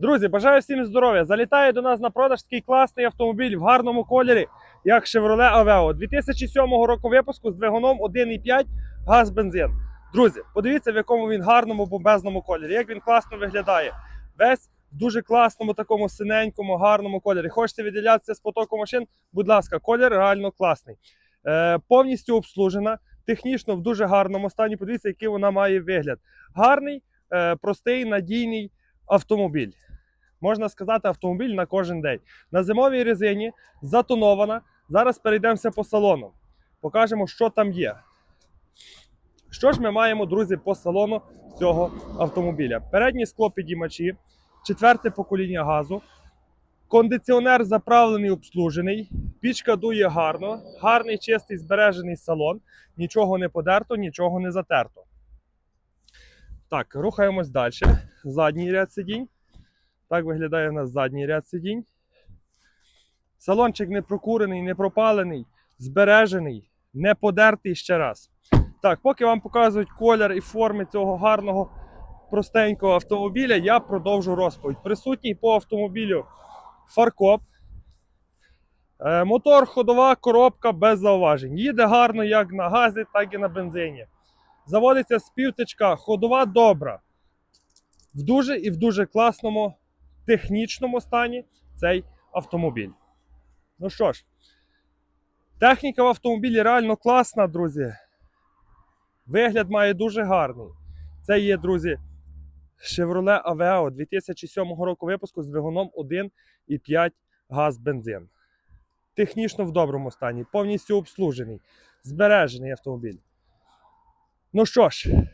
Друзі, бажаю всім здоров'я. Залітає до нас на продаж такий класний автомобіль в гарному кольорі, як Chevrolet Aveo 2007 року випуску з двигуном 1,5 газ бензин. Друзі, подивіться, в якому він гарному бомбезному кольорі, як він класно виглядає. Весь в дуже класному, такому синенькому, гарному кольорі. Хочете відділятися з потоку машин? Будь ласка, колір реально класний. Е, повністю обслужена, технічно в дуже гарному стані. Подивіться, який вона має вигляд. Гарний, е, простий, надійний автомобіль. Можна сказати, автомобіль на кожен день. На зимовій резині затонована. Зараз перейдемося по салону. Покажемо, що там є. Що ж ми маємо, друзі, по салону цього автомобіля? Передні склопідіймачі, четверте покоління газу, кондиціонер заправлений, обслужений, пічка дує гарно, гарний чистий збережений салон, нічого не подерто, нічого не затерто. Так, рухаємось далі. Задній ряд сидінь. Так виглядає у нас задній ряд сидінь. Салончик не прокурений, не пропалений, збережений, не подертий ще раз. Так, поки вам показують колір і форми цього гарного простенького автомобіля, я продовжу розповідь. Присутній по автомобілю фаркоп. Е, Мотор, ходова коробка без зауважень. Їде гарно як на газі, так і на бензині. Заводиться з півтичка, ходова добра. В дуже і в дуже класному технічному стані цей автомобіль. Ну що ж, техніка в автомобілі реально класна, друзі. Вигляд має дуже гарний. Це є, друзі, Chevrolet Aveo 2007 року випуску з двигуном 1,5 газ бензин. Технічно в доброму стані, повністю обслужений, збережений автомобіль. Ну що ж,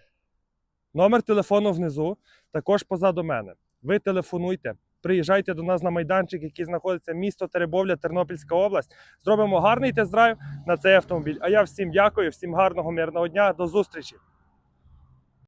номер телефону внизу, також позаду мене. Ви телефонуйте, приїжджайте до нас на майданчик, який знаходиться місто Теребовля, Тернопільська область. Зробимо гарний тест-драйв на цей автомобіль. А я всім дякую, всім гарного мирного дня. До зустрічі!